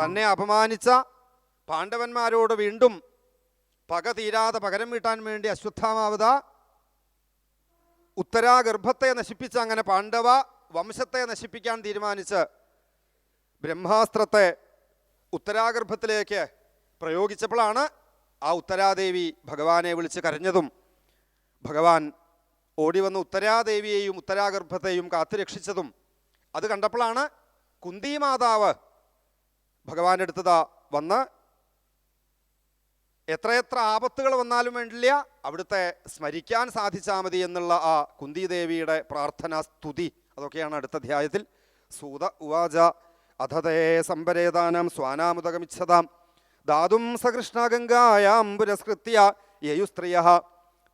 തന്നെ അപമാനിച്ച പാണ്ഡവന്മാരോട് വീണ്ടും പക തീരാതെ പകരം വീട്ടാൻ വേണ്ടി അശ്വത്ഥാമാവത ഉത്തരാഗർഭത്തെ നശിപ്പിച്ച് അങ്ങനെ പാണ്ഡവ വംശത്തെ നശിപ്പിക്കാൻ തീരുമാനിച്ച് ബ്രഹ്മാസ്ത്രത്തെ ഉത്തരാഗർഭത്തിലേക്ക് പ്രയോഗിച്ചപ്പോഴാണ് ആ ഉത്തരാദേവി ഭഗവാനെ വിളിച്ച് കരഞ്ഞതും ഭഗവാൻ ഓടി വന്ന് ഉത്തരാദേവിയെയും ഉത്തരാഗർഭത്തെയും കാത്തുരക്ഷിച്ചതും. അത് കണ്ടപ്പോഴാണ് കുന്തി മാതാവ് ഭഗവാന്റെ അടുത്തതാ വന്ന് എത്രയെത്ര ആപത്തുകൾ വന്നാലും വേണ്ടില്ല അവിടുത്തെ സ്മരിക്കാൻ സാധിച്ചാൽ മതി എന്നുള്ള ആ കുന്തിദേവിയുടെ പ്രാർത്ഥനാ സ്തുതി. അതൊക്കെയാണ് അടുത്ത അധ്യായത്തിൽ. സൂത ഉവാച അധതേ സംപരേതാനം സ്വാനാമുദകമിച്ഛതാം ദാതും സകൃഷ്ണ ഗംഗായാം പുരസ്കൃത്യ യയുസ്ത്രിയ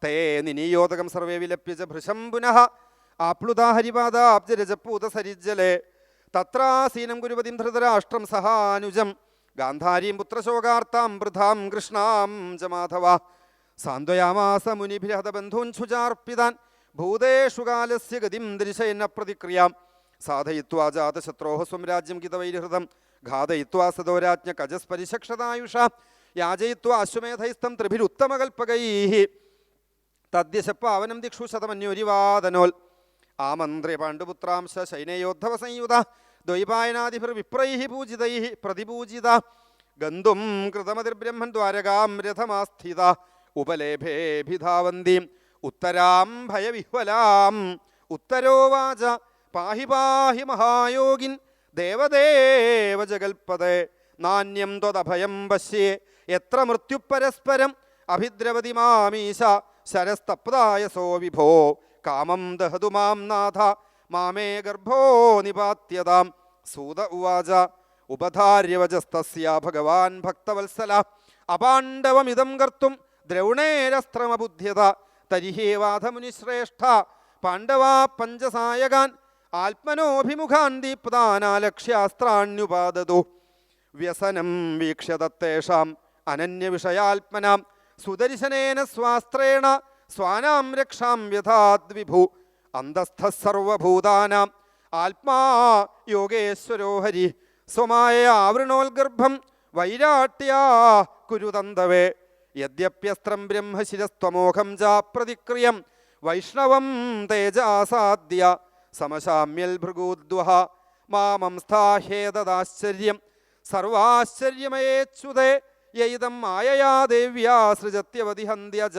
തേ നിനീയോദകം സർവേ വിലപ്യജ ഭൃശം പുനഃ ആപ്ലുതാ ഹരിപാദാബ്ജരജപൂതസരിജ്ജലേ തത്രാസീനം ഗുരുപതിം ധൃതരാഷ്ട്രം സഹാനുജം ഗാന്ധാരീം പുത്രശോകാർത്താം വൃഥാം കൃഷ്ണാം ച മാധവ. സാന്ത്വയാമാസ മുനിഭിരഹതബന്ധൂൻ ഛുചാർപ്പിതാൻ ഭൂതേഷു കാലസ്യ ഗതിം ദൃശയന്ന പ്രതിക്രിയാം സാധയിത്വാ ജാതശത്രോഹ സ്വം രാജ്യം കിതവൈരഹൃതം ഘാതയിത്വാ സദോരാജ്ഞ കജസ്പരിശക്ഷതായുഷ യാജയിത്വാ അശ്വമേധൈസ്തം ത്രിഭിരുത്തമകൽപ്പകൈ തദ്യശപ്പാവനം ദിക്ഷു ശതമന്യോരിവാദനോൽ. ആമന്ത്രി പാണ്ഡുപുത്രാംശ ശൈനയോദ്ധവ സംയുത ദ്വൈപായനാദിഭിർ വിപ്രൈഹി പൂജിതൈ പ്രതിപൂജിത. ഗന്ധും കൃതമതിർബ്രഹ്മൻ ദ്വാരകാം രഥമാസ്ഥിത. ഉപലേഭേഭിധാവന്തീം. ഉത്തരാം ഭയവിഹ്വലാം. ഉത്തരോവാച പാഹി പാഹി മഹായോഗിൻ. ദേവദേവ ജഗൽപതേ. നാണ്യം ത്വദഭയം പശ്യേ. എത്ര മൃത്യുപരസ്പരം. അഭിദ്രവതി മാമീശ. ശരസ്തപ്തായ സോ വിഭോ. കാമം ദഹതു മാം നാഥ. മാമേ ഗർഭോ നിപാത്യതാം. സൂത ഉവാച ഉപധാര്യവചസ്തസ്യ ഭഗവാൻ ഭക്തവത്സല. അപാണ്ഡവമിതം കർത്തും ദ്രൗണേരസ്ത്രമബുദ്ധ്യത തരിഹേവാധമുനിശ്രേഷ്ഠ പാണ്ഡവാ പഞ്ചസായകാൻ ആത്മനോഭിമുഖാൻ ദീപ്താനാലക്ഷ്യാസ്ത്രാണ്യുപാദതു വ്യസനം വീക്ഷ്യ തത്തേഷാം അനന്യവിഷയാത്മനാം. സുദർശനേന സ്വാസ്ത്രേണ സ്വാനാം രക്ഷാം വ്യഥാദ്വിഭു അന്തസ്ഥ സർവഭൂതാനാം ആത്മാ യോഗേശ്വരോ ഹരി. സ്വമായ ആവൃണോൽഗർഭം വൈരാട്യാ കുരുതന്തവേ. യദ്യപ്യസ്ത്രം ബ്രഹ്മശിരസ്ത്വമോഹം ച പ്രതിക്രിയം. വൈഷ്ണവം തേജാസാദ്യ. സമശാമ്യൽ ഭൃഗൂദ്വഹ. മാമം സ്ഥാഹേതദാശ്ചര്യം. സർവാശ്ചര്യമയേച്ഛുതേ. യൈതം മായയാ ദേവ്യാ സൃജത്യവതിഹന്ത്യജ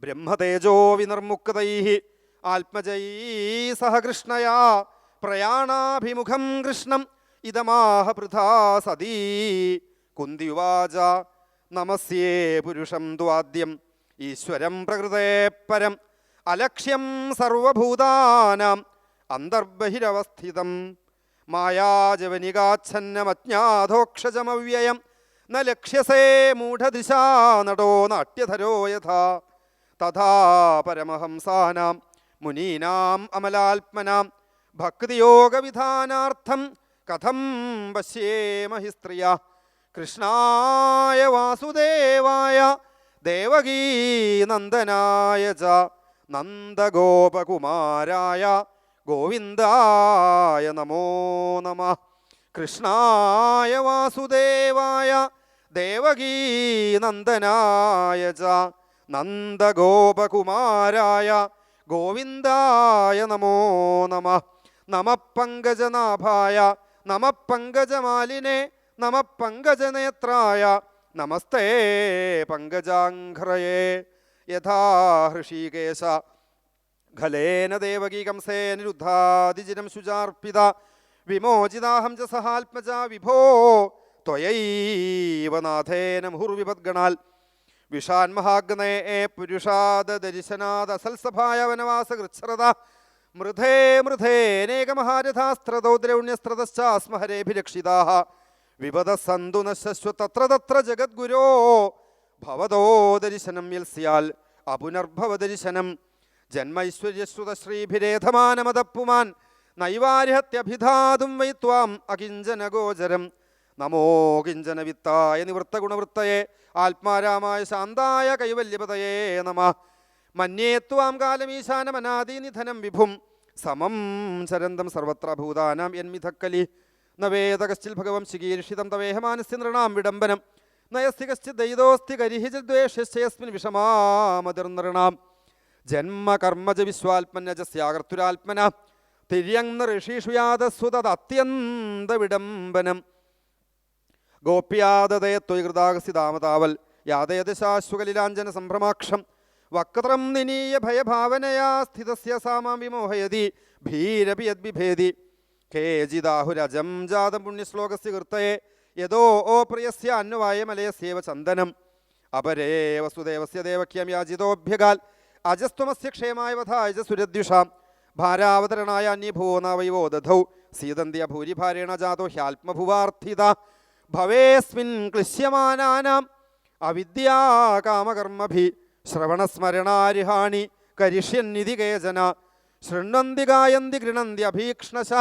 ബ്രഹ്മതേജോ വിനിർമുക്തൈ. ആത്മജൈ സഹകൃഷ്ണയാ പ്രയാണാഭിമുഖം കൃഷ്ണം. ഇതമാഹ പൃഥാ സതീ. കുന്തിവാച നമസ്യേ പുരുഷം ദ്വാദ്യം ഈശ്വരം പ്രകൃതേ പരം. അലക്ഷ്യം സർവഭൂതാനാം. അന്തർബഹിരവസ്ഥിതം. മായാജവനികാച്ഛന്നമജ്ഞാധോക്ഷജമവ്യയം ന ലക്ഷ്യസേ മൂഢദിശാ നടോ നാട്യധരോ യഥാ. തഥാ പരമഹംസാനാം. മുനീനാം അമലാത്മനാം. ഭക്തിയോഗവിധാനാർത്ഥം കഥം പശ്യേമഹി സ്ത്രീയ കൃഷ്ണായ വാസുദേവായ ദേവകീനന്ദനായ ച. നന്ദഗോപകുമാരായ ഗോവിന്ദായ നമോ നമ. കൃഷ്ണായ വാസുദേവായ ദേവകീനന്ദനായ ച. നന്ദഗോപകുമാരായ ഗോവിന്ദായ നമോ നമ. നമ പങ്കജനാഭായ നമ പങ്കജമാലിനെ നമ പങ്കജനേത്രായ നമസ്തേ പങ്കജാഘ്രയേ. യഥാ ഹൃഷീകേശ. ഖലേന ദേവകീ കംസേനിരുദ്ധാതിജിനം ശുചാർപ്പിത. വിമോചിതാഹം ച സഹാത്മജ വിഭോ. ത്വയൈവ നാഥേന മുഹുർവിപദ്ഗണാൽ വിഷാൻ മഹാഗ്നേ പുരുഷാദർശനാദസൽസഭായ വനവാസകൃച്ഛ്രത മൃധേ മൃധേനേകമഹാരഥാസ്ത്രതോ ദ്രൗണ്യസ്ത്രതശ്ചാസ്മഹരേഭിരക്ഷിതാः വിപദ സന്തു നശ്വ തത്ര തത്ര ജഗദ്ഗുരോ. ഭവതോ ദരിശനം യൽസ്യാൽ. അപുനർഭവ ദരിശനം. ജന്മൈശ്വര്യശ്രുതശ്രീഭിരേധമാനമതപ്പുമാൻ നൈവാര്യഹത്യഭിധാതും വൈ ത്വാം അകിഞ്ചന ഗോചരം നമോ കിഞ്ചന വിത്തായ നിവൃത്തഗുണവൃത്തയെ ആത്മാരാമായ ശാന്തായ കൈവല്യപതയേ നമ. മന്യേത്വാം കാലമീശാനമനാദീനിധനം വിഭും സമം ശരന്തം സർവത്ര ഭൂതാനാം എന്മിധക്കലി നവേദ കശ്ചിൽ ഭഗവം ശികീർഷിതം തവേഹമാനസ്യ നൃണാം വിടംബനം നയസ്തി കശ്ചിത് ദൈതോസ്തി കരിഹിചദ്വേഷ്യസ്മിൻ വിഷമാമതിർനൃണാം. ജന്മ കർമ്മജ വിശ്വാത്മന്യജസ്യാകർത്തുരാത്മന തിര്യങ് ഋഷീഷു യാതസ്വതത് അത്യന്ത താമതാവൽ യാതയദശാശ്വകലിലാഞ്ജന സംഭ്രമാക്ഷം. വക്രം നിനീയ ഭയഭാവനയാ സ്ഥിതസ്യ സാമാം വിമോഹയതി ഭീരപി യദ്ബിഭേദി കേജിദാഹുരജം ജാതം പുണ്യശ്ലോകസ്യ കൃത്തയെ യഥോ ഓ പ്രിയസ്യ അന്വവായ മലയസ്യേവ ചന്ദനം. അപരേ വസുദേവസ്യ ദേവക്യം യാചിതോഭ്യകാൽ അജസ്ത്വമസ്യ ക്ഷേമായ വധായ സുരദ്വിഷാം ഭാരാവതരണായ അന്യഭുവോനാവൈവോ ദധൗ സീതന്ത്യ ഭൂരിഭാരേണ ജാതോ ഹ്യാത്മഭുവാർത്ഥിത. ഭവേസ്മിൻ ക്ലിശ്യമാനാനാം. അവിദ്യാകാമകർമ്മഭി ശ്രവണസ്മരണാരിഹാണി കരിഷ്യന്നിധി കേചന. ശൃണ്വന്തി ഗായന്തി ഗൃണന്തി അഭീക്ഷണശ.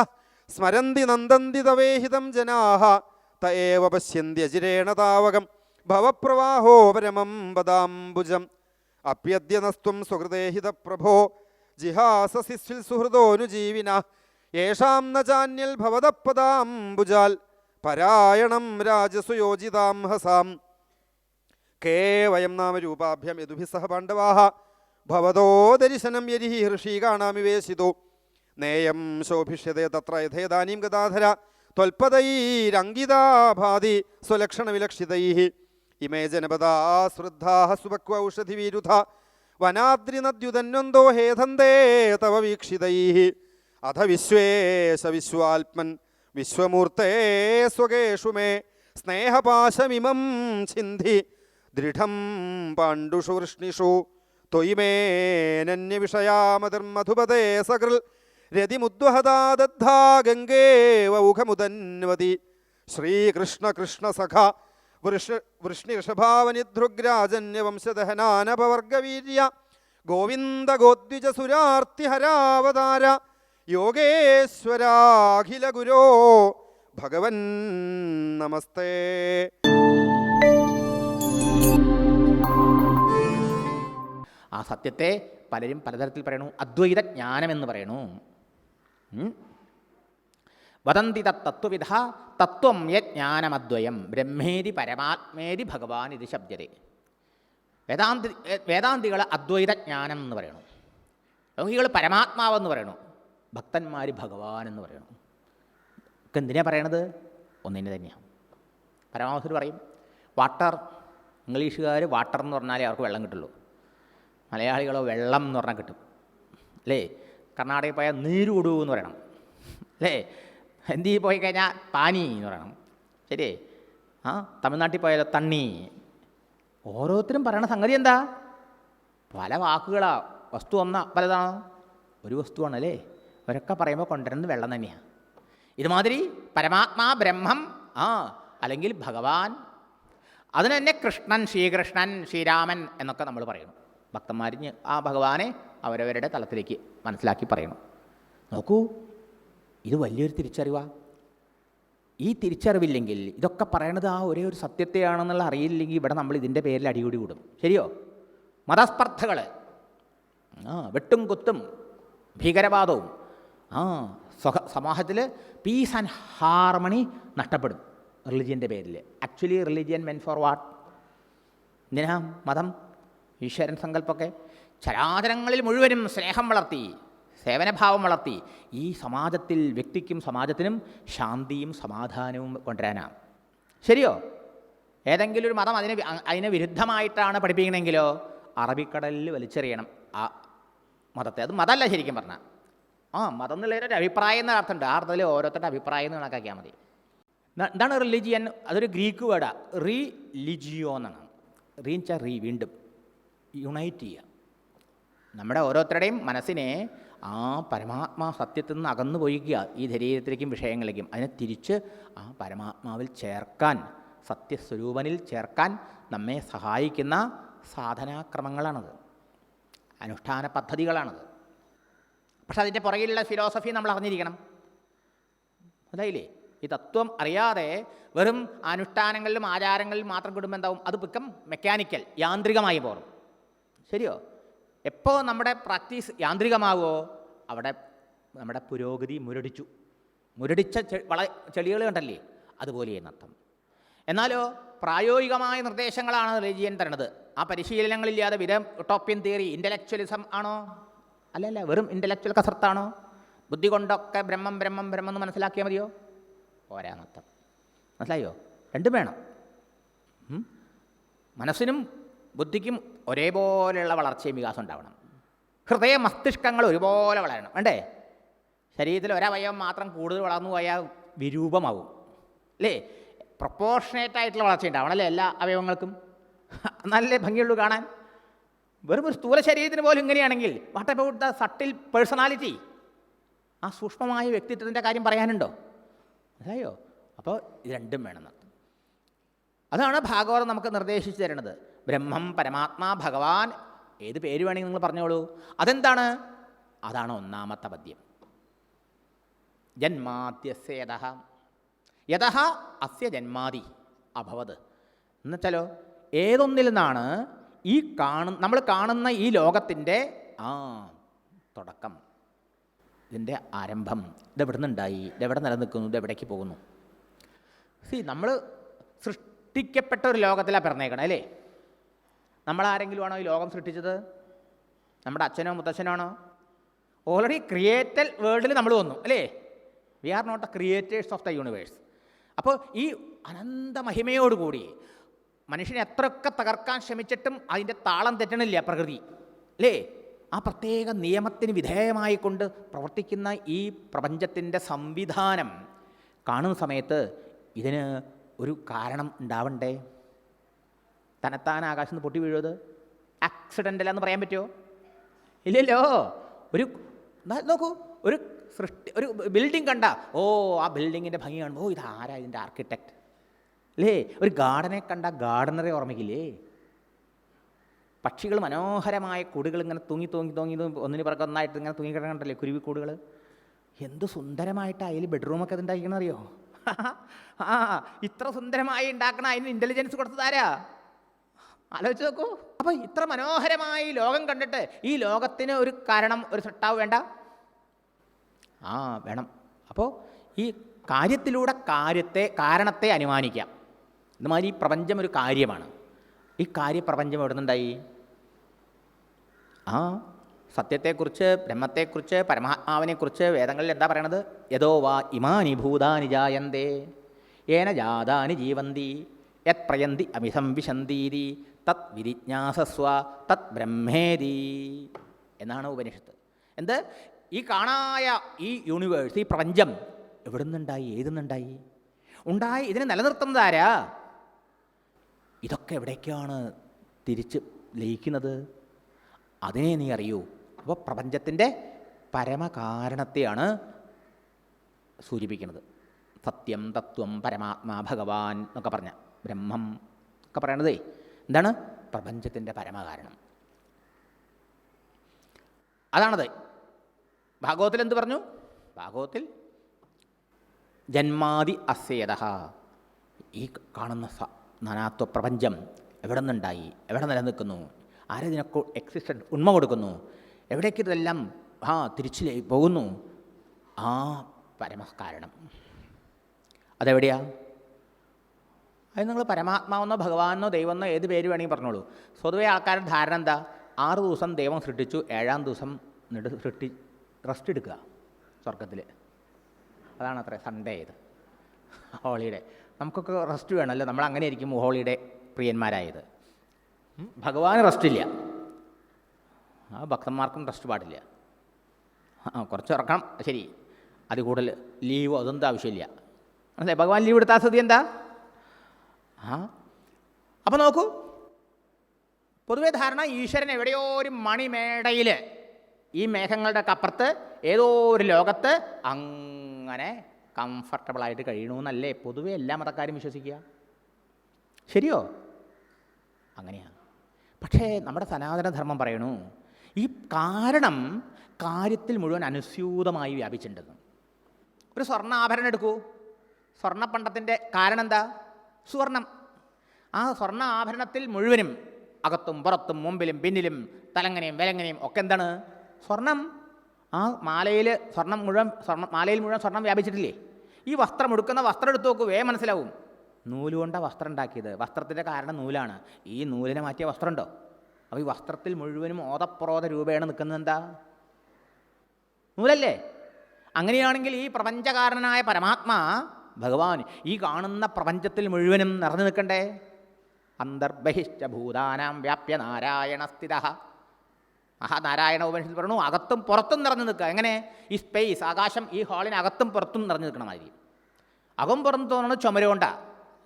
സ്മരന്തി നന്ദന്തി തവേഹിതം ജനാഹ. തയേവ പശ്യന്തി അജിരേണ താവകം. ഭവപ്രവാഹോ പരമം പദാംബുജം. അപ്യദ്യനസ്ത്വം സുഹൃദേഹിത പ്രഭോ. ജിഹാസസി സുഹൃദോനുജീവിന യേഷാം ന ചാന്യൽ ഭവതപദാംബുജാൽ. പരായണം രാജസുയോജിതാം ഹസാം കേവയം നാമ രൂപാഭ്യം യദുഭി സഹ പാണ്ഡവാഹ ഭവതോ ദർശനം യരിഹി ഹൃഷീകാണാമിവേശിതോ നേയം ശോഭിഷ്യതേ തത്ര യഥേദാനീം ഗതാധര ത്വൽപതൈരംഗിതാഭാതി സ്വലക്ഷണ വിലക്ഷിതൈ ഇമേ ജനപദാ ശ്രദ്ധാ സുപക്വ ഔഷധിവീരുധ. വനാദ്രിനദ്യുതന്വന്തോ ഹേതന്തേ തവ വീക്ഷിതൈ. അധ വിശ്വേശ വിശ്വാത്മൻ വിശ്വമൂർത്തേ സ്വകേഷു മേ. സ്നേഹപാശമിമം ചിന്തി ദൃഢം പാണ്ഡുഷു വൃഷ്ണിഷു തൊയ്മേനന്യവിഷയാമതിർമധുപതേ സകൃൽ രതിമുദ്വഹദാദദ്ധാ ഗംഗേവൗഖമുദന്വതി ശ്രീകൃഷ്ണ കൃഷ്ണ സഖ വൃഷ വൃഷ്ണിഋഷഭാവനിധൃഗ്രാജന്യവംശദഹനാനപവർഗവീര്യ ഗോവിന്ദഗോദ്വിജസുരാർത്തിഹരാവതാര ഗോദ്വിജ സുരാർത്തിഹരാവതാര യോഗേശ്വരാഖില ഗുരോ ഭഗവൻ നമസ്തേ. ആ സത്യത്തെ പലരും പലതരത്തിൽ പറയണു. അദ്വൈത ജ്ഞാനം എന്ന് പറയണു വദന്തി തത്വവിധ തത്വം യജ്ഞാനമദ്വയം ബ്രഹ്മേരി പരമാത്മേരി ഭഗവാൻ ഇത് ശബ്ദരെ വേദാന്തി വേദാന്തികൾ അദ്വൈത ജ്ഞാനം എന്ന് പറയണു. യോഗികൾ പരമാത്മാവെന്ന് പറയണു. ഭക്തന്മാർ ഭഗവാൻ എന്ന് പറയണം. ഒക്കെ എന്തിനാണ് പറയണത്? ഒന്നിനെ തന്നെയാണ് പരമാവധി പറയും. വാട്ടർ ഇംഗ്ലീഷുകാർ വാട്ടർ എന്ന് പറഞ്ഞാലേ അവർക്ക് വെള്ളം കിട്ടുള്ളൂ. മലയാളികളോ വെള്ളം എന്ന് പറഞ്ഞാൽ കിട്ടും. അല്ലേ? കർണാടകയിൽ പോയാൽ നീര് കൊടു എന്ന് പറയണം. അല്ലേ? ഹിന്ദിയിൽ പോയി കഴിഞ്ഞാൽ പാനി എന്ന് പറയണം. ശരി ആ? തമിഴ്നാട്ടിൽ പോയാലോ തണ്ണി. ഓരോരുത്തരും പറയണ സംഗതി എന്താ? പല വാക്കുകളാണ് വസ്തു ഒന്ന പലതാണ്. ഒരു വസ്തുവാണല്ലേ അവരൊക്കെ പറയുമ്പോൾ കൊണ്ടുവരുന്നത് വെള്ളം തന്നെയാണ് ഇതുമാതിരി പരമാത്മാ ബ്രഹ്മം ആ അല്ലെങ്കിൽ ഭഗവാൻ. അതിന് തന്നെ കൃഷ്ണൻ ശ്രീകൃഷ്ണൻ ശ്രീരാമൻ എന്നൊക്കെ നമ്മൾ പറയണം. ഭക്തന്മാരിഞ്ഞ് ആ ഭഗവാനെ അവരവരുടെ തലത്തിലേക്ക് മനസ്സിലാക്കി പറയണം. നോക്കൂ ഇത് വലിയൊരു തിരിച്ചറിവാ. ഈ തിരിച്ചറിവില്ലെങ്കിൽ ഇതൊക്കെ പറയണത് ആ ഒരേ ഒരു സത്യത്തെയാണെന്നുള്ള അറിയില്ലെങ്കിൽ ഇവിടെ നമ്മൾ ഇതിന്റെ പേരിൽ അടികൂടി കൂടും. ശരിയോ? മതസ്പർദ്ധകൾ ആ വെട്ടും കുത്തും ഭീകരവാദവും. ആ സ്വഹ സമൂഹത്തിൽ പീസ് ആൻഡ് ഹാർമണി നഷ്ടപ്പെടും റിലിജിയന്റെ പേരിൽ actually religion men for what എന്തിനാ? മതം ഈശ്വരൻ സങ്കല്പമൊക്കെ. ചരാചരങ്ങളിൽ മുഴുവനും സ്നേഹം വളർത്തി സേവനഭാവം വളർത്തി ഈ സമാജത്തിൽ വ്യക്തിക്കും സമാജത്തിനും ശാന്തിയും സമാധാനവും കൊണ്ടുവരാനാണ് ശരിയോ? ഏതെങ്കിലും ഒരു മതം അതിന് അതിന് വിരുദ്ധമായിട്ടാണ് പഠിപ്പിക്കണമെങ്കിലോ അറബിക്കടലിൽ വലിച്ചെറിയണം ആ മതത്തെ. അത് മതമല്ല ശരിക്കും പറഞ്ഞാൽ ആ മതം എന്നുള്ളതിന്റെ അഭിപ്രായം എന്ന അർത്ഥമുണ്ട് അർത്ഥത്തിൽ ഓരോരുത്തരുടെ അഭിപ്രായം എന്ന് കണക്കാക്കിയാൽ മതി. എന്താണ് റിലിജിയൻ അതൊരു ഗ്രീക്ക് വേർഡാണ് റീ ലിജിയോ എന്നാണ്. റീ വെച്ചാൽ റീ വീണ്ടും. യുണൈറ്റ് ചെയ്യുക. നമ്മുടെ ഓരോരുത്തരുടെയും മനസ്സിനെ ആ പരമാത്മാ സത്യത്തിൽ നിന്ന് അകന്നു പോയിക്കുക ഈ ശരീരത്തിലേക്കും വിഷയങ്ങളിലേക്കും. അതിനെ തിരിച്ച് ആ പരമാത്മാവിൽ ചേർക്കാൻ സത്യസ്വരൂപനിൽ ചേർക്കാൻ നമ്മെ സഹായിക്കുന്ന സാധനാക്രമങ്ങളാണത്. അനുഷ്ഠാന പദ്ധതികളാണത്. പക്ഷെ അതിന്റെ പുറകിലുള്ള ഫിലോസഫി നമ്മൾ അറിഞ്ഞിരിക്കണം. അതായില്ലേ ഈ തത്വം അറിയാതെ വെറും അനുഷ്ഠാനങ്ങളിലും ആചാരങ്ങളിലും മാത്രം കുടുംബം എന്താവും? അത് പിക്കം മെക്കാനിക്കൽ യാന്ത്രികമായി പോകും. ശരിയോ? എപ്പോൾ നമ്മുടെ പ്രാക്ടീസ് യാന്ത്രികമാവോ അവിടെ നമ്മുടെ പുരോഗതി മുരടിച്ചു. മുരടിച്ച വള ചെളികൾ കണ്ടല്ലേ? അതുപോലെ എന്നർത്ഥം എന്നാലോ പ്രായോഗികമായ നിർദ്ദേശങ്ങളാണ് റിലീജിയൻ തരണത് ആ പരിശീലനങ്ങളില്ലാതെ വിധം ടോപ്യൻ തിയറി ഇന്റലക്ച്വലിസം ആണോ? അല്ലല്ല വെറും ഇന്റലക്ച്വൽ കസർത്താണോ? ബുദ്ധി കൊണ്ടൊക്കെ ബ്രഹ്മം ബ്രഹ്മം ബ്രഹ്മം എന്ന് മനസ്സിലാക്കിയാൽ മതിയോ? പോരാ നർത്ഥം മനസ്സിലായോ? രണ്ടും വേണം. മനസ്സിനും ബുദ്ധിക്കും ഒരേപോലെയുള്ള വളർച്ചയും വികാസം ഉണ്ടാവണം. ഹൃദയ മസ്തിഷ്കങ്ങൾ ഒരുപോലെ വളരണം. വേണ്ടേ? ശരീരത്തിൽ ഒരവയവം മാത്രം കൂടുതൽ വളർന്നു പോയാൽ വിരൂപമാവും. അല്ലേ? പ്രൊപ്പോർഷനേറ്റ് ആയിട്ടുള്ള വളർച്ച ഉണ്ടാവണം അല്ലേ എല്ലാ അവയവങ്ങൾക്കും? നല്ല ഭംഗിയുള്ളൂ കാണാൻ. വെറും ഒരു സ്ഥൂല ശരീരത്തിന് പോലും ഇങ്ങനെയാണെങ്കിൽ what about the subtle personality ആ സൂക്ഷ്മമായ വ്യക്തിത്വത്തിന്റെ കാര്യം പറയാനുണ്ടോ? മനസ്സിലായോ അപ്പോൾ രണ്ടും വേണം. അതാണ് ഭാഗവതം നമുക്ക് നിർദ്ദേശിച്ചു തരുന്നത്. ബ്രഹ്മം പരമാത്മാ ഭഗവാൻ ഏത് പേര് വേണമെങ്കിൽ നിങ്ങൾ പറഞ്ഞോളൂ. അതെന്താണ്? അതാണ് ഒന്നാമത്തെ പദ്യം. ജന്മാദ്യസ്യ യഥ. യഥ അസ്യ ജന്മാതി അഭവത്. എന്നുവെച്ചാലോ ഏതൊന്നിൽ നിന്നാണ് ഈ കാണുന്ന നമ്മൾ കാണുന്ന ഈ ലോകത്തിന്റെ ആ തുടക്കം. ഇതിന്റെ ആരംഭം ഇതെവിടെ നിന്നുണ്ടായി ഇതെവിടെ നിലനിൽക്കുന്നു? ഇതെവിടേക്ക് പോകുന്നു? സി നമ്മൾ സൃഷ്ടിക്കപ്പെട്ട ഒരു ലോകത്തിലാണ് പിറന്നേക്കണം അല്ലേ? നമ്മളാരെങ്കിലും ആണോ ഈ ലോകം സൃഷ്ടിച്ചത്? നമ്മുടെ അച്ഛനോ മുത്തച്ഛനോ ആണോ ഓൾറെഡി ക്രിയേറ്റൽ വേൾഡിൽ നമ്മൾ വന്നു അല്ലേ? We are not a creators of the universe അപ്പോൾ ഈ അനന്ത മഹിമയോടുകൂടി മനുഷ്യനെ എത്രയൊക്കെ തകർക്കാൻ ശ്രമിച്ചിട്ടും അതിന്റെ താളം തെറ്റണില്ല പ്രകൃതി. അല്ലേ ആ പ്രത്യേക നിയമത്തിന് വിധേയമായിക്കൊണ്ട് പ്രവർത്തിക്കുന്ന ഈ പ്രപഞ്ചത്തിന്റെ സംവിധാനം കാണുന്ന സമയത്ത് ഇതിന് ഒരു കാരണം ഉണ്ടാവണ്ടേ? തനത്താൻ ആകാശത്ത് പൊട്ടി വീഴുന്നത് ആക്സിഡന്റലാന്ന് പറയാൻ പറ്റുമോ ഇല്ലല്ലോ. ഒരു നോക്കൂ. ഒരു സൃഷ്ടി ഒരു ബിൽഡിംഗ് കണ്ട ഓ ആ ബിൽഡിങ്ങിന്റെ ഭംഗി കാണുമ്പോൾ ഓ ഇതാരാ ഇതിന്റെ ആർക്കിടെക്റ്റ്? അല്ലേ ഒരു ഗാർഡനെ കണ്ട ഗാർഡനറെ ഓർമ്മയ്ക്കില്ലേ പക്ഷികൾ മനോഹരമായ കൂടുകൾ ഇങ്ങനെ തൂങ്ങി തൂങ്ങി തൂങ്ങി ഒന്നിന് പിറകെ ഒന്നായിട്ട് ഇങ്ങനെ തൂങ്ങി കിടക്കണ്ടല്ലേ കുരുവിക്കൂടുകൾ എന്ത് സുന്ദരമായിട്ട് അതിൽ ബെഡ്റൂമൊക്കെ അത് അറിയോ? ആ ഇത്ര സുന്ദരമായി ഉണ്ടാക്കണ അതിന് ഇന്റലിജൻസ് കൊടുത്തതാരാ ആലോചിച്ച് നോക്കൂ. അപ്പോൾ ഇത്ര മനോഹരമായി ലോകം കണ്ടിട്ട് ഈ ലോകത്തിന് ഒരു കാരണം ഒരു സട്ടാവ് വേണ്ട? ആ വേണം. അപ്പോൾ ഈ കാര്യത്തിലൂടെ കാര്യത്തെ കാരണത്തെ അനുമാനിക്കാം. ഇതുമാതിരി പ്രപഞ്ചം ഒരു കാര്യമാണ്. ഈ കാര്യപ്രപഞ്ചം എവിടെ നിന്നുണ്ടായി ആ സത്യത്തെക്കുറിച്ച് ബ്രഹ്മത്തെക്കുറിച്ച് പരമാത്മാവിനെക്കുറിച്ച് വേദങ്ങളിൽ എന്താ പറയണത്? യഥോ വാ ഇമാനി ഭൂതാനി ജായന്തേ ഏന ജാതാനി ജീവന്തി യത് പ്രയന്തി അമിസംവിശന്തീതി തത് വിരിജ്ഞാസസ്വ തത് ബ്രഹ്മേതി എന്നാണ് ഉപനിഷത്ത്. എന്ത്? ഈ കാണായ ഈ യൂണിവേഴ്സ് ഈ പ്രപഞ്ചം എവിടെ നിന്നുണ്ടായി നിന്നുണ്ടായി ഉണ്ടായി ഇതിനെ നിലനിർത്തുന്നത് ആരാ ഇതൊക്കെ എവിടേക്കാണ് തിരിച്ച് ലയിക്കുന്നത്? അതിനെ നീ അറിയൂ. അപ്പോൾ പ്രപഞ്ചത്തിന്റെ പരമകാരണത്തെയാണ് സൂചിപ്പിക്കുന്നത്. സത്യം തത്വം പരമാത്മാ ഭഗവാൻ എന്നൊക്കെ പറഞ്ഞ ബ്രഹ്മം ഒക്കെ പറയണതേ എന്താണ്? പ്രപഞ്ചത്തിന്റെ പരമകാരണം. അതാണത്. ഭാഗവത്തിൽ എന്ത് പറഞ്ഞു? ഭാഗവത്തിൽ ജന്മാതി അസ്യത ഈ കാണുന്ന സ നാനാത്വ പ്രപഞ്ചം എവിടെ നിന്നുണ്ടായി? എവിടെ നിലനിൽക്കുന്നു? ആരതിനൊക്കെ എക്സിസ്റ്റൻ ഉണ്മ കൊടുക്കുന്നു? എവിടേക്ക് ഇതെല്ലാം ആ തിരിച്ചു പോകുന്നു? ആ പരമകാരണം. അതെവിടെയാ? അത് നിങ്ങൾ പരമാത്മാവെന്നോ ഭഗവാനോ ദൈവമെന്നോ ഏത് പേര് വേണമെങ്കിൽ പറഞ്ഞോളൂ. സ്വതവേ ആൾക്കാരുടെ ധാരണ എന്താ? ആറ് ദിവസം ദൈവം സൃഷ്ടിച്ചു ഏഴാം ദിവസം നെടു സൃഷ്ടി റെസ്റ്റ് എടുക്കുക സ്വർഗത്തിൽ അതാണ് അത്ര സൺഡേ ഇത്. ഹോളിഡേ. നമുക്കൊക്കെ റെസ്റ്റ് വേണമല്ലോ. നമ്മൾ അങ്ങനെ ആയിരിക്കും ഹോളിയുടെ പ്രിയന്മാരായത്. ഭഗവാൻ ഭഗവാന് റെസ്റ്റ് ഇല്ല ആ ഭക്തന്മാർക്കും റെസ്റ്റ് പാടില്ല. ആ കുറച്ച് ഉറക്കണം. ശരി. അത് കൂടുതൽ ലീവ് അതൊന്നും ആവശ്യമില്ല. മനസ്സിലായി ഭഗവാൻ ലീവ് എടുത്താൽ സ്ഥിതി എന്താ? ആ അപ്പോൾ നോക്കൂ. പൊതുവേ ധാരണ ഈശ്വരൻ എവിടെയോ ഒരു മണിമേടയിൽ ഈ മേഘങ്ങളുടെ കപ്പുറത്ത് ഏതോ ഒരു ലോകത്ത് അങ്ങനെ കംഫർട്ടബിളായിട്ട് കഴിയണമെന്നല്ലേ പൊതുവെ എല്ലാ മതക്കാരും വിശ്വസിക്കുക. ശരിയോ? അങ്ങനെയാണ് പക്ഷേ നമ്മുടെ സനാതനധർമ്മം പറയണു ഈ കാരണം കാര്യത്തിൽ മുഴുവൻ അനുസ്യൂതമായി വ്യാപിച്ചിട്ടുണ്ടെന്ന് ഒരു സ്വർണാഭരണം എടുക്കൂ. സ്വർണപ്പണ്ടത്തിന്റെ കാരണം എന്താ സുവർണം. ആ സ്വർണ ആഭരണത്തിൽ മുഴുവനും അകത്തും പുറത്തും മുമ്പിലും പിന്നിലും തലങ്ങനെയും വിലങ്ങനെയും ഒക്കെ എന്താണ്? സ്വർണം. ആ മാലയിൽ സ്വർണം മുഴുവൻ സ്വർണം മാലയിൽ മുഴുവൻ സ്വർണം വ്യാപിച്ചിട്ടില്ലേ? ഈ വസ്ത്രം എടുക്കുന്ന വസ്ത്രം എടുത്തു നോക്കൂ വേ മനസ്സിലാവും. നൂലുകൊണ്ടാണ് വസ്ത്രം ഉണ്ടാക്കിയത്. വസ്ത്രത്തിന്റെ കാരണം നൂലാണ്. ഈ നൂലിനെ മാറ്റിയ വസ്ത്രമുണ്ടോ? അപ്പോൾ ഈ വസ്ത്രത്തിൽ മുഴുവനും ഓതപ്രോത രൂപേണ നിൽക്കുന്നത് എന്താ? നൂലല്ലേ? അങ്ങനെയാണെങ്കിൽ ഈ പ്രപഞ്ചകാരനായ പരമാത്മാ ഭഗവാൻ ഈ കാണുന്ന പ്രപഞ്ചത്തിൽ മുഴുവനും നിറഞ്ഞു നിൽക്കണ്ടേ? അന്തർബഹിഷ്ട ഭൂതാനാം വ്യാപ്യ നാരായണ സ്ഥിത. മഹാനാരായണ ഉപനിഷത്ത് പറഞ്ഞു അകത്തും പുറത്തും നിറഞ്ഞു നിൽക്കുക. എങ്ങനെ? ഈ സ്പേസ് ആകാശം ഈ ഹാളിന് അകത്തും പുറത്തും നിറഞ്ഞു നിൽക്കണ മാതിരി. അകം പുറത്ത് തോന്നുന്നത് ചുമരുകൊണ്ട.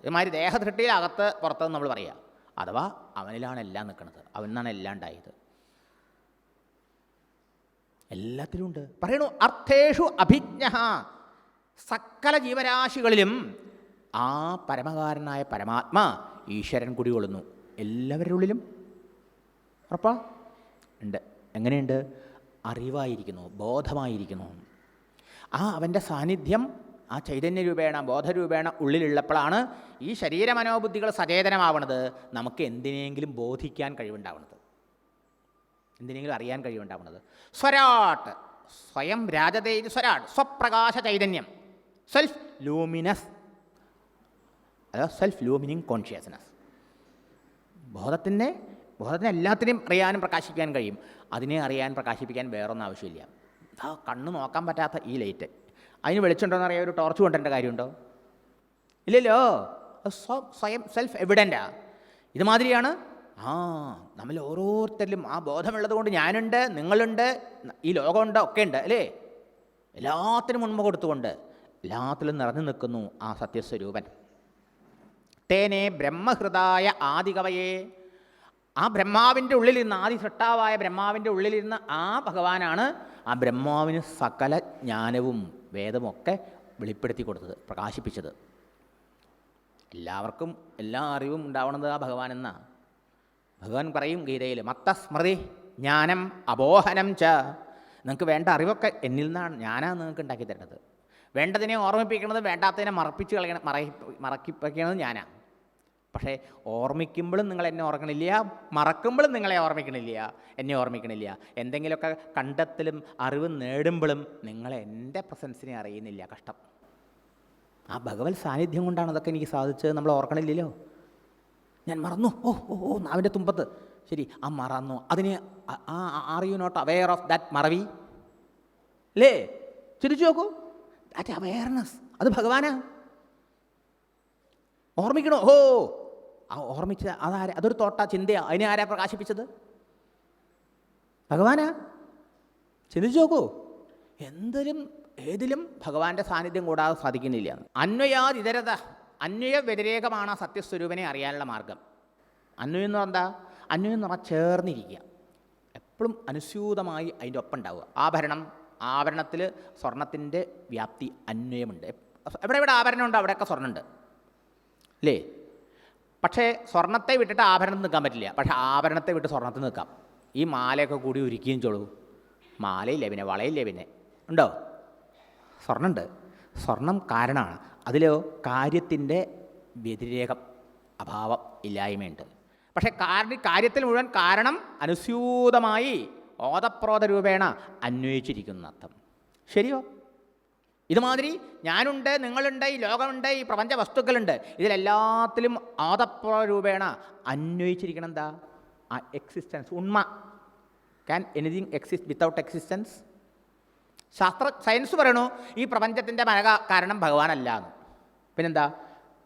ഇതുമാതിരി ദേഹദൃഷ്ടിയിൽ അകത്ത് പുറത്തെന്ന് നമ്മൾ പറയുക അഥവാ അവനിലാണ് എല്ലാം നിൽക്കുന്നത് അവനാണ് എല്ലാം ഉണ്ടായത്. എല്ലാത്തിലും ഉണ്ട്. പറയണു അർത്ഥേഷു അഭിജ്ഞ സകല ജീവരാശികളിലും ആ പരമകാരനായ പരമാത്മാ ഈശ്വരൻ കുടികൊള്ളുന്നു. എല്ലാവരുടെ ഉള്ളിലും. ഉറപ്പാ? ഉണ്ട്. എങ്ങനെയുണ്ട്? അറിവായിരിക്കുന്നു ബോധമായിരിക്കുന്നു. ആ അവന്റെ സാന്നിധ്യം ആ ചൈതന്യ രൂപേണ ബോധരൂപേണ ഉള്ളിലുള്ളപ്പോഴാണ് ഈ ശരീരമനോബുദ്ധികൾ സചേതനമാവണത്. നമുക്ക് എന്തിനെങ്കിലും ബോധിക്കാൻ കഴിവുണ്ടാവുന്നത് എന്തിനെങ്കിലും അറിയാൻ കഴിവുണ്ടാവുന്നത് സ്വരാട്ട് സ്വയം രാജതേജ് സ്വരാട്ട് സ്വപ്രകാശ ചൈതന്യം സെൽഫ് ലൂമിനസ് അതോ സെൽഫ് ലൂമിനിങ് കോൺഷ്യസ്നസ് ബോധത്തിന്റെ ബോധത്തിന് എല്ലാത്തിനെയും അറിയാനും പ്രകാശിപ്പിക്കാൻ കഴിയും. അതിനെ അറിയാൻ പ്രകാശിപ്പിക്കാൻ വേറൊന്നും ആവശ്യമില്ല. ആ കണ്ണ് നോക്കാൻ പറ്റാത്ത ഈ ലൈറ്റ്. അതിന് വെളിച്ചുണ്ടോയെന്ന് അറിയാൻ ഒരു ടോർച്ച് കൊണ്ടേണ്ട കാര്യമുണ്ടോ? ഇല്ലല്ലോ. സ്വ- സ്വയം സെൽഫ് എവിഡന്റാ ഇതുമാതിരിയാണ്. ആ നമ്മൾ ഓരോരുത്തരിലും ആ ബോധമുള്ളത് കൊണ്ട് ഞാനുണ്ട് നിങ്ങളുണ്ട് ഈ ലോകമുണ്ട് ഒക്കെ ഉണ്ട് അല്ലേ? എല്ലാത്തിനും മുൻപ് കൊടുത്തുകൊണ്ട് എല്ലാത്തിലും നിറഞ്ഞു നിൽക്കുന്നു ആ സത്യസ്വരൂപൻ. തേനെ ബ്രഹ്മഹൃദായ ആദികവയെ. ആ ബ്രഹ്മാവിന്റെ ഉള്ളിലിരുന്ന് ആദി സൃഷ്ടാവായ ബ്രഹ്മാവിന്റെ ഉള്ളിലിരുന്ന് ആ ഭഗവാനാണ് ആ ബ്രഹ്മാവിന് സകല ജ്ഞാനവും വേദമൊക്കെ വെളിപ്പെടുത്തി കൊടുത്തത് പ്രകാശിപ്പിച്ചത്. എല്ലാവർക്കും എല്ലാ അറിവും ഉണ്ടാവണത് ആ ഭഗവാൻ എന്നാ. ഭഗവാൻ പറയും ഗീതയിൽ മത്തസ്മൃതി ജ്ഞാനം അബോഹനം ച. നിങ്ങൾക്ക് വേണ്ട അറിവൊക്കെ എന്നിൽ നിന്നാണ് ഞാനാണ് നിങ്ങൾക്ക് ഉണ്ടാക്കി തരുന്നത്. വേണ്ടതിനെ ഓർമ്മിപ്പിക്കണത് വേണ്ടാത്തതിനെ മറപ്പിച്ച് കളയണം മറ മറക്കിപ്പിക്കണത് ഞാനാണ് പക്ഷേ ഓർമ്മിക്കുമ്പോഴും നിങ്ങൾ എന്നെ ഓർക്കണില്ല മറക്കുമ്പോഴും നിങ്ങളെ ഓർമ്മിക്കണില്ല എന്നെ ഓർമ്മിക്കണില്ല. എന്തെങ്കിലുമൊക്കെ കണ്ടെത്തലും അറിവ് നേടുമ്പോഴും നിങ്ങൾ എന്റെ പ്രസൻസിനെ അറിയുന്നില്ല കഷ്ടം. ആ ഭഗവത് സാന്നിധ്യം കൊണ്ടാണ് അതൊക്കെ എനിക്ക് സാധിച്ചത് നമ്മൾ ഓർക്കണില്ലല്ലോ. ഞാൻ മറന്നു. ഓ ഓ ഓ നാവിന്റെ തുമ്പത്ത്. ശരി ആ മറന്നു. അതിന് ആ are you not aware of that മറവി? അല്ലേ ചിരിച്ചു നോക്കൂ. ദാറ്റ് അവെയർനെസ് അത് ഭഗവാനാ. ഓർമ്മിക്കണോ? ഓ ഓർമ്മിച്ച അതാര? അതൊരു തോട്ട ചിന്തയാ. അതിനെ ആരാ പ്രകാശിപ്പിച്ചത്? ഭഗവാനാ? ചിന്തിച്ചു നോക്കൂ. എന്തിലും ഏതിലും ഭഗവാന്റെ സാന്നിധ്യം കൂടാതെ സാധിക്കുന്നില്ല. അന്വയാതിതരത അന്വയ വ്യതിരേകമാണ് സത്യസ്വരൂപനെ അറിയാനുള്ള മാർഗം. അന്വയം എന്ന് പറഞ്ഞാൽ അന്വയം എന്ന് പറഞ്ഞാൽ ചേർന്നിരിക്കുക. എപ്പോഴും അനുസ്യൂതമായി അതിന്റെ ഒപ്പം ഉണ്ടാവുക ആഭരണം ആഭരണത്തിൽ സ്വർണത്തിന്റെ വ്യാപ്തി അന്വയമുണ്ട്. എവിടെ എവിടെ ആഭരണം ഉണ്ട് അവിടെയൊക്കെ സ്വർണമുണ്ട് അല്ലേ? പക്ഷേ സ്വർണത്തെ വിട്ടിട്ട് ആഭരണത്തിൽ നിൽക്കാൻ പറ്റില്ല. പക്ഷേ ആഭരണത്തെ വിട്ട് സ്വർണത്തിൽ നിൽക്കാം. ഈ മാലയൊക്കെ കൂടി ഒരുക്കുകയും ചോളൂ. മാലയില്ല പിന്നെ വളയില്ല പിന്നെ. ഉണ്ടോ? സ്വർണമുണ്ട് സ്വർണം കാരണമാണ്. അതിലോ കാര്യത്തിന്റെ വ്യതിരേകം അഭാവം ഇല്ലായ്മയുണ്ട്. പക്ഷേ കാരണം കാര്യത്തിൽ മുഴുവൻ കാരണം അനുസ്യൂതമായി ഓതപ്രോത രൂപേണ അന്വയിച്ചിരിക്കുന്ന അർത്ഥം ശരിയോ? ഇതുമാതിരി ഞാനുണ്ട് നിങ്ങളുണ്ട് ഈ ലോകമുണ്ട് ഈ പ്രപഞ്ച വസ്തുക്കളുണ്ട് ഇതിലെല്ലാത്തിലും ആദപ്രൂപേണ അന്വയിച്ചിരിക്കണം എന്താ ആ എക്സിസ്റ്റൻസ് ഉണ്മ. Can anything exist without existence ശാസ്ത്ര സയൻസ് പറയണു ഈ പ്രപഞ്ചത്തിന്റെ മഴ കാരണം ഭഗവാനല്ല എന്ന് പിന്നെന്താ?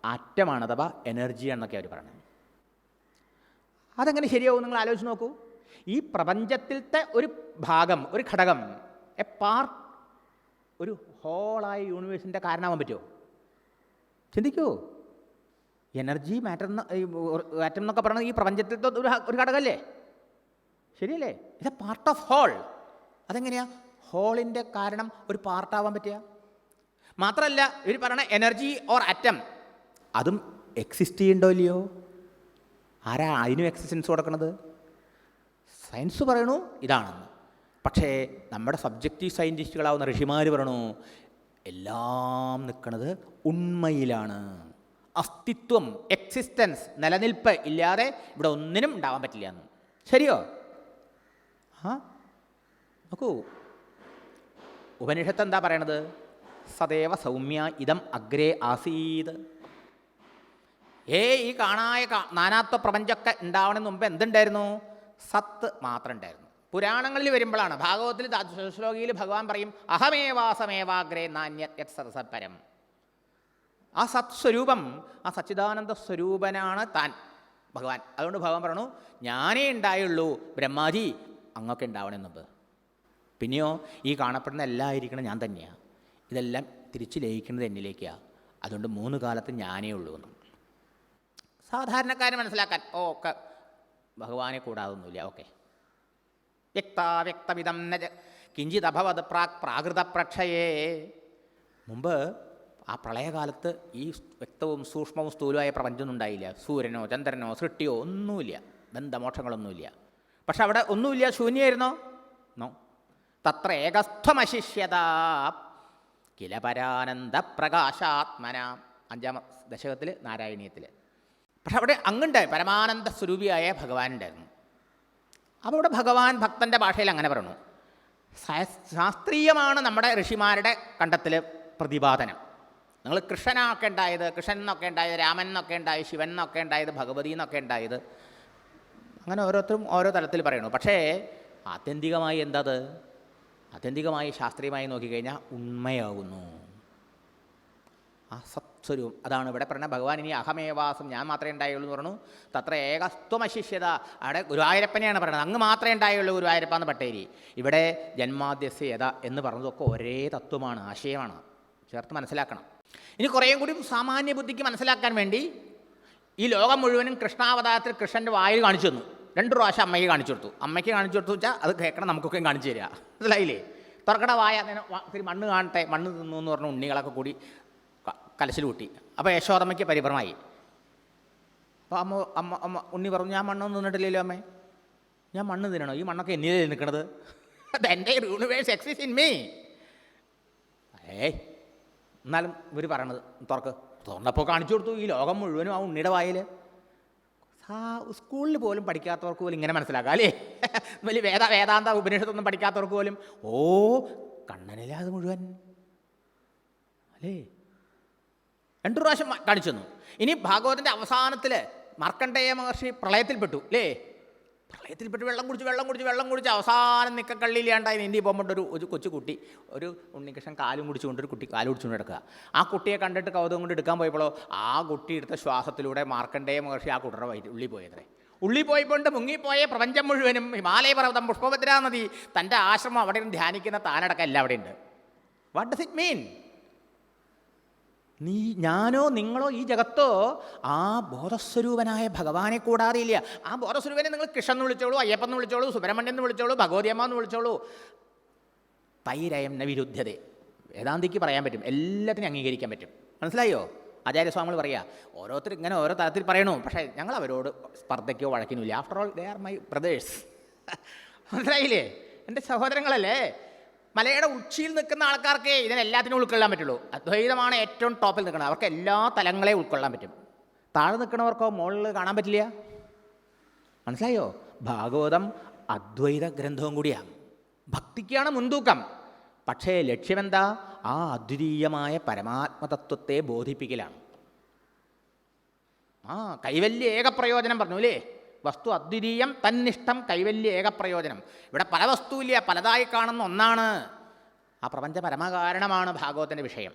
ആറ്റമാണ് അഥവാ എന്നൊക്കെ അവർ പറയുന്നത് അതെങ്ങനെ ശരിയാവും നിങ്ങൾ ആലോചിച്ച് നോക്കൂ. ഈ പ്രപഞ്ചത്തിലത്തെ ഒരു ഭാഗം ഒരു ഘടകം എ പാർട്ട് ഒരു ഹോളായ യൂണിവേഴ്സിന്റെ കാരണമാകാൻ പറ്റുമോ ചിന്തിക്കൂ. എനർജി മാറ്റർ ആറ്റം എന്നൊക്കെ പറയുന്നത് ഈ പ്രപഞ്ചത്തിലത്തെ ഒരു ഒരു ഘടകമല്ലേ ശരിയല്ലേ? ഇത് പാർട്ട് ഓഫ് ഹോൾ അതെങ്ങനെയാ? ഹോളിന്റെ കാരണം ഒരു പാർട്ടാവാൻ പറ്റുക. മാത്രമല്ല ഇവർ പറയണ എനർജി ഓർ അറ്റം അതും എക്സിസ്റ്റ് ചെയ്യണ്ടോ ഇല്ലയോ? ആരാ അതിനും എക്സിസ്റ്റൻസ് കൊടുക്കണത്? സയൻസ് പറയണു ഇതാണെന്ന്. പക്ഷേ നമ്മുടെ സബ്ജക്റ്റീവ് സയന്റിസ്റ്റുകളാവുന്ന ഋഷിമാർ പറഞ്ഞു എല്ലാം നിൽക്കുന്നത് ഉണ്മയിലാണ്. അസ്തിത്വം എക്സിസ്റ്റൻസ് നിലനിൽപ്പ് ഇല്ലാതെ ഇവിടെ ഒന്നിനും ഉണ്ടാവാൻ പറ്റില്ല എന്ന്. ശരിയോ? ആ? നോക്കൂ. ഉപനിഷത്ത് എന്താ പറയണത്? സദേവ സൗമ്യ ഇതം അഗ്രേ ആസീത്. ഏ ഈ കാണായ നാനാത്വ പ്രപഞ്ചമൊക്കെ ഉണ്ടാവണതിന് മുമ്പ് എന്തുണ്ടായിരുന്നു? സത്ത് മാത്രം ഉണ്ടായിരുന്നു. പുരാണങ്ങളിൽ വരുമ്പോഴാണ്. ഭാഗവതത്തിൽ ശ്ലോകിയിൽ ഭഗവാൻ പറയും അഹമേവാസമേവാഗ്രേ നാണ്യ സത്സത്പരം ആ സത്സ്വരൂപം ആ സച്ചിദാനന്ദ സ്വരൂപനാണ് താൻ ഭഗവാൻ. അതുകൊണ്ട് ഭഗവാൻ പറഞ്ഞു ഞാനേ ഉണ്ടായുള്ളൂ ബ്രഹ്മാജി അങ്ങൊക്കെ ഉണ്ടാവണേ മുമ്പ് പിന്നെയോ ഈ കാണപ്പെടുന്ന എല്ലാം ആയിരിക്കണം ഞാൻ തന്നെയാണ് ഇതെല്ലാം തിരിച്ചു ലയിക്കുന്നത് എന്നിലേക്കാണ് അതുകൊണ്ട് മൂന്ന് കാലത്ത് ഞാനേ ഉള്ളൂ എന്ന്. സാധാരണക്കാരെ മനസ്സിലാക്കാൻ ഓ ഒക്കെ ഭഗവാനെ കൂടാതൊന്നുമില്ല ഓക്കെ. വ്യക്താവ്യക്തമിതം നജ കിഞ്ചിതഭവത് പ്രാക് പ്രാകൃത പ്രക്ഷയേ മുമ്പ് ആ പ്രളയകാലത്ത് ഈ വ്യക്തവും സൂക്ഷ്മവും സ്ഥൂലമായ പ്രപഞ്ചമൊന്നും ഉണ്ടായില്ല. സൂര്യനോ ചന്ദ്രനോ സൃഷ്ടിയോ ഒന്നുമില്ല. ബന്ധമോക്ഷങ്ങളൊന്നുമില്ല. പക്ഷെ അവിടെ ഒന്നുമില്ല. ശൂന്യമായിരുന്നോ നോ. തത്ര ഏകസ്ഥമശിഷ്യത കില പരാനന്ദ പ്രകാശാത്മന അഞ്ചാം ദശകത്തിൽ നാരായണീയത്തിൽ പക്ഷെ അവിടെ അങ്ങുണ്ടായി പരമാനന്ദ സ്വരൂപിയായ ഭഗവാൻ ഉണ്ടായിരുന്നു അപ്പോൾ ഇവിടെ ഭഗവാൻ ഭക്തന്റെ ഭാഷയിൽ അങ്ങനെ പറഞ്ഞു ശാസ്ത്രീയമാണ് നമ്മുടെ ഋഷിമാരുടെ കണ്ടത്തിൽ പ്രതിപാദനം. നിങ്ങൾ കൃഷ്ണനൊക്കെ ഉണ്ടായത് കൃഷ്ണൻ എന്നൊക്കെ ഉണ്ടായത് രാമൻ എന്നൊക്കെ ഉണ്ടായത് ശിവൻ എന്നൊക്കെ ഉണ്ടായത് ഭഗവതി എന്നൊക്കെ ഉണ്ടായത്. അങ്ങനെ ഓരോരുത്തരും ഓരോ തലത്തിൽ പറയണു പക്ഷേ ആത്യന്തികമായി എന്തത്? ആത്യന്തികമായി ശാസ്ത്രീയമായി നോക്കിക്കഴിഞ്ഞാൽ ഉണ്മയാകുന്നു. ആ സത്സ്വരൂപം അതാണ് ഇവിടെ പറഞ്ഞ ഭഗവാൻ ഇനി അഹമേവാസം ഞാൻ മാത്രമേ ഉണ്ടായുള്ളൂ എന്ന് പറഞ്ഞു. തത്ര ഏകസ്ത്വമശിഷ്യത. അവിടെ ഗുരുവായൂരപ്പനെയാണ് പറയുന്നത് അങ്ങ് മാത്രമേ ഉണ്ടായുള്ളൂ ഗുരുവായൂരപ്പ എന്ന് പട്ടേരി. ഇവിടെ ജന്മാദ്യസ്യത എന്ന് പറഞ്ഞതൊക്കെ ഒരേ തത്വമാണ് ആശയമാണ്. ചേർത്ത് മനസ്സിലാക്കണം. ഇനി കുറേയും കൂടി സാമാന്യ ബുദ്ധിക്ക് മനസ്സിലാക്കാൻ വേണ്ടി ഈ ലോകം മുഴുവനും കൃഷ്ണാവതാരത്തിൽ കൃഷ്ണന്റെ വായിൽ കാണിച്ചു തന്നു. രണ്ട് പ്രാവശ്യം അമ്മയ്ക്ക് കാണിച്ചു കൊടുത്തു. അമ്മയ്ക്ക് കാണിച്ചു കൊടുത്തു വെച്ചാൽ അത് കേൾക്കണം നമുക്കൊക്കെ കാണിച്ചു തരിക. മനസ്സിലായില്ലേ? തുറക്കട വായ തിരി മണ്ണ് കാണട്ടെ മണ്ണ് തിന്നു എന്ന് പറഞ്ഞ ഉണ്ണികളൊക്കെ കൂടി കലശൽ കൂട്ടി. അപ്പോൾ യശോദമ്മയ്ക്ക് പരിഭ്രമായി. അപ്പോൾ അമ്മ അമ്മ അമ്മ ഉണ്ണി പറഞ്ഞു ഞാൻ മണ്ണൊന്നും തിന്നിട്ടില്ലല്ലോ അമ്മേ. ഞാൻ മണ്ണ് തിന്നണോ? ഈ മണ്ണൊക്കെ എന്നിലേ നിൽക്കണത് അത് എന്റെ യൂണിവേഴ്സ് എക്സിസ് ഇൻ മീ ഏയ് എന്നാലും ഇവർ പറയണത് തുറക്ക്. തുറന്നപ്പോൾ കാണിച്ചു കൊടുത്തു. ഈ ലോകം മുഴുവനും ആ ഉണ്ണിയുടെ വായിൽ സ്കൂളിൽ പോലും പഠിക്കാത്തവർക്ക് പോലും ഇങ്ങനെ മനസ്സിലാക്കാം അല്ലേ? വലിയ വേദ വേദാന്ത ഉപനിഷത്തൊന്നും പഠിക്കാത്തവർക്ക് പോലും. ഓ കണ്ണനിലെ അത് മുഴുവൻ. അല്ലേ? രണ്ടു പ്രാവശ്യം കാണിച്ചു തന്നു. ഇനി ഭാഗവതന്റെ അവസാനത്തിൽ മാർക്കണ്ഡേയ മഹർഷി പ്രളയത്തിൽപ്പെട്ടു. അല്ലേ പ്രളയത്തിൽപ്പെട്ട്. വെള്ളം കുടിച്ച് വെള്ളം കുടിച്ച് വെള്ളം കുടിച്ച് അവസാനം നിക്കക്കള്ളിയിലാണ്ടായി നീന്തി പോകുമ്പോൾ ഒരു ഒരു കൊച്ചു കുട്ടി ഒരു ഉണ്ണികൃഷ്ണൻ കാലും കുടിച്ചുകൊണ്ട് ഒരു കുട്ടി കാലും കുടിച്ചുകൊണ്ട് എടുക്കുക ആ കുട്ടിയെ കണ്ടിട്ട് കൗതുകം കൊണ്ട് എടുക്കാൻ പോയപ്പോഴോ ആ കുട്ടി എടുത്ത ശ്വാസത്തിലൂടെ മാർക്കണ്ഡേയ മഹർഷി ആ കുട്ടറ വൈറ്റ് ഉള്ളി പോയത്രേ. ഉള്ളി പോയിക്കൊണ്ട് മുങ്ങിപ്പോയ പ്രപഞ്ചം മുഴുവനും ഹിമാലയ പർവതം പുഷ്പഭദ്രാ നദി തന്റെ ആശ്രമം അവിടെ ധ്യാനിക്കുന്ന താനടക്കം എല്ലാം അവിടെ ഉണ്ട് വാട്ട് ഡസ് ഇറ്റ് മീൻ നീ ഞാനോ നിങ്ങളോ ഈ ജഗത്തോ ആ ബോധസ്വരൂപനായ ഭഗവാനെ കൂടാതെ ഇല്ല ആ ബോധസ്വരൂപനെ നിങ്ങൾ കൃഷ്ണൻ എന്ന് വിളിച്ചോളൂ അയ്യപ്പൻ എന്ന് വിളിച്ചോളൂ സുബ്രഹ്മണ്യൻ എന്ന് വിളിച്ചോളൂ ഭഗവതിയമ്മ എന്ന് വിളിച്ചോളൂ. തൈരയം നവിരുദ്ധ്യത വേദാന്തിക്ക് പറയാൻ പറ്റും എല്ലാത്തിനും അംഗീകരിക്കാൻ പറ്റും. മനസ്സിലായോ? ആചാര്യസ്വാമികൾ പറയാ ഓരോരുത്തർ ഇങ്ങനെ ഓരോ തരത്തിൽ പറയണു പക്ഷേ ഞങ്ങൾ അവരോട് സ്പർദ്ധയ്ക്കോ വഴക്കിനുമില്ല after all they are my brothers മനസ്സിലായില്ലേ? എന്റെ സഹോദരങ്ങളല്ലേ? മലയുടെ ഉച്ചിയിൽ നിൽക്കുന്ന ആൾക്കാർക്ക് ഇതിനെല്ലാത്തിനും ഉൾക്കൊള്ളാൻ പറ്റുള്ളൂ. അദ്വൈതമാണ് ഏറ്റവും ടോപ്പിൽ നിൽക്കുന്നത്. അവർക്ക് എല്ലാ തലങ്ങളെയും ഉൾക്കൊള്ളാൻ പറ്റും. താഴെ നിൽക്കുന്നവർക്കോ മുകളിൽ കാണാൻ പറ്റില്ല? മനസ്സിലായോ? ഭാഗവതം അദ്വൈത ഗ്രന്ഥവും കൂടിയാണ്. ഭക്തിക്കാണ് മുൻതൂക്കം. പക്ഷേ ലക്ഷ്യമെന്താ? ആ അദ്വിതീയമായ പരമാത്മതത്വത്തെ ബോധിപ്പിക്കലാണ്. ആ കൈവല്യ ഏകപ്രയോജനം പറഞ്ഞു അല്ലേ? വസ്തു അദ്വിതീയം തന്നിഷ്ടം കൈവല്യ ഏകപ്രയോജനം ഇവിടെ പല വസ്തുവില്ല പലതായി കാണുന്ന ഒന്നാണ്. ആ പ്രപഞ്ച പരമകാരണമാണ് ഭാഗവത്തിന്റെ വിഷയം.